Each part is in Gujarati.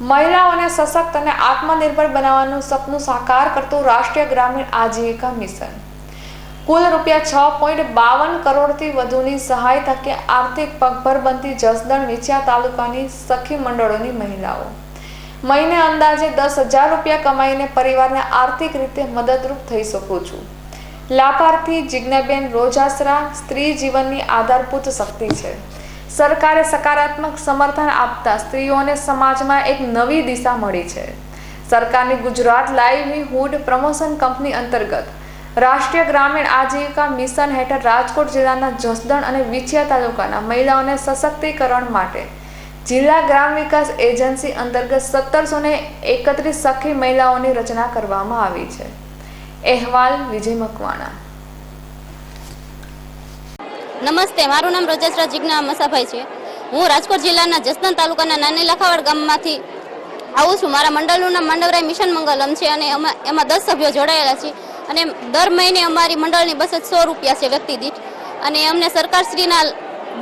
મહિલાઓને સશક્ત અને આત્મનિર્ભર બનાવવાનું સપનું સાકાર કરતું રાષ્ટ્રીય ગ્રામીણ આજીવિકા મિશન. કુલ રૂપિયા છ પોઈન્ટ બાવન કરોડથી વધુની સહાય થકી આર્થિક પગભર બનતી જસદણ વિછિયા તાલુકાની સખી મંડળોની મહિલાઓ. મહિને અંદાજે દસ હજાર રૂપિયા કમાઈને પરિવારને આર્થિક રીતે મદદરૂપ થઈ શકું છું. લાભાર્થી જિજ્ઞાબેન રોજાસરા સ્ત્રી જીવનની આધારભૂત શક્તિ છે. સરકારે સકારાત્મક સમર્થન આપતા સ્ત્રીઓને સમાજમાં એક નવી દિશા મળી છે. સરકારની ગુજરાત લાઇવલીહુડ પ્રમોશન કંપની અંતર્ગત રાષ્ટ્રીય ગ્રામીણ આજીવિકા મિશન હેઠળ રાજકોટ જિલ્લાના જસદણ અને વિછિયા તાલુકાના મહિલાઓને સશક્તિકરણ માટે જિલ્લા ગ્રામ વિકાસ એજન્સી અંતર્ગત સત્તરસો ને એકત્રીસ સખી મહિલાઓની રચના કરવામાં આવી છે. અહેવાલ વિજય મકવાણા. નમસ્તે, મારું નામ રજેશરા જિજ્ઞા મસાભાઈ છે. હું રાજકોટ જિલ્લાના જસદણ તાલુકાના નાની લખાવાડ ગામમાંથી આવું છું. મારા મંડળનું નામ માંડવરાય મિશન મંગલમ છે અને એમાં એમાં દસ સભ્યો જોડાયેલા છે અને દર મહિને અમારી મંડળની બચત સો રૂપિયા છે વ્યક્તિ દીઠ. અને અમને સરકારશ્રીના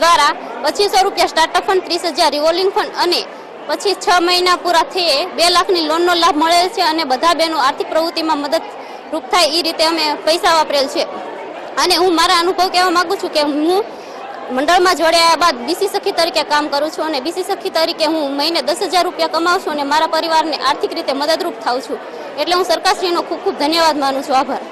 દ્વારા પચીસો રૂપિયા સ્ટાર્ટઅપ ફંડ ત્રીસ હજાર રિવોલ્વિંગ ફંડ અને પછી છ મહિના પૂરા થયે બે લાખની લોનનો લાભ મળેલ છે અને બધા બહેનો આર્થિક પ્રવૃત્તિમાં મદદરૂપ થાય એ રીતે અમે પૈસા વાપરેલ છે. અને હું મારા અનુભવ કહેવા માંગુ છું કે હું મંડળમાં જોડાયા બાદ બીસી સખી તરીકે કામ કરું છું અને બીસી સખી તરીકે હું મહિને દસ હજાર રૂપિયા કમાઉં છું અને મારા પરિવારને આર્થિક રીતે મદદરૂપ થાઉં છું. એટલે હું સરકારશ્રીનો ખૂબ ખૂબ ધન્યવાદ માનું છું. આભાર.